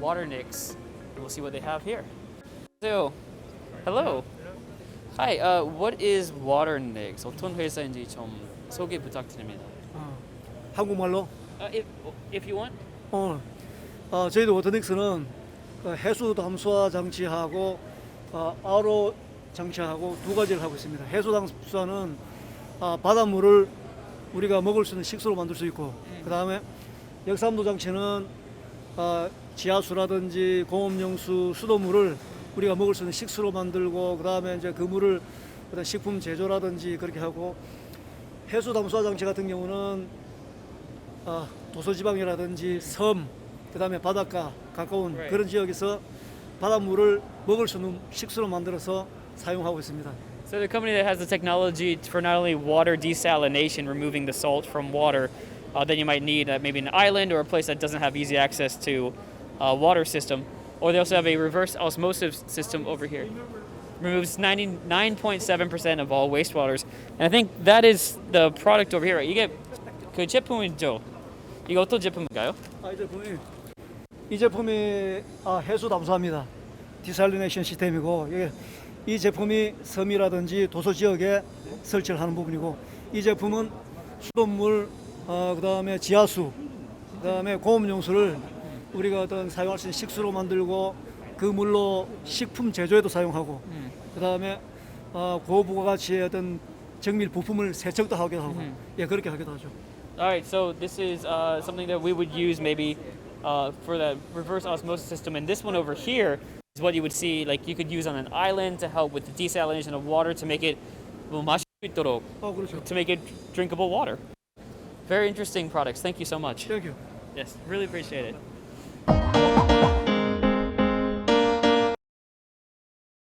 Waternix. We'll see what they have here. So, hello. Hi. Uh, what is Waternix? 어떤 회사인지 좀 소개 부탁드립니다. 어, 한국말로 Uh, if if you want. 어, 어, 저희도 워터닉스는 그 해수 담수화 장치하고 어, RO 장치하고 두 가지를 하고 있습니다. 해수 담수화는 아, 바닷물을 우리가 먹을 수 있는 식수로 만들 수 있고 그 다음에 역삼도 장치는 아, 지하수라든지 공업용수 수돗물을 우리가 먹을 수 있는 식수로 만들고 그 다음에 이제 그 물을 어떤 식품 제조라든지 그렇게 하고 해수 담수화 장치 같은 경우는 아, 도서지방이라든지 섬, 그다음에 바닷가 가까운 Right. 그런 지역에서 바닷물을 먹을 수 있는 식수로 만들어서 사용하고 있습니다. So the company that has the technology for not only water desalination, removing the salt from water uh, that you might need at maybe an island or a place that doesn't have easy access to a water system, or they also have a reverse osmosis system over here. Removes 99.7% of all wastewaters, and I think that is the product over here. Right? 이게 그 제품이죠. 이거 어떤 제품인가요? 아, 이 제품이 이 제품이 아, 해수 담수합니다. 디살리네이션 시스템이고 이게 이 제품이 섬이라든지 도서 지역에 설치를 하는 부분이고 이 제품은 수돗물, 어, 그다음에 지하수, 그다음에 고음용수를 우리가 어떤 사용할 수 있는 식수로 만들고 그 물로 식품 제조에도 사용하고 그다음에 어, 고부가가치의 어떤 정밀 부품을 세척도 하기도 하고 예 그렇게 하기도 하죠. All right, so this is uh, something that we would use maybe uh, for the reverse osmosis system, and this one over here is what you would see, like you could use on an island to help with the desalination of water to make it 뭐 마실 수 있도록, 아 그렇죠. to make it drinkable water. Very interesting products. Thank you so much. 땡큐. Yes, really appreciate it.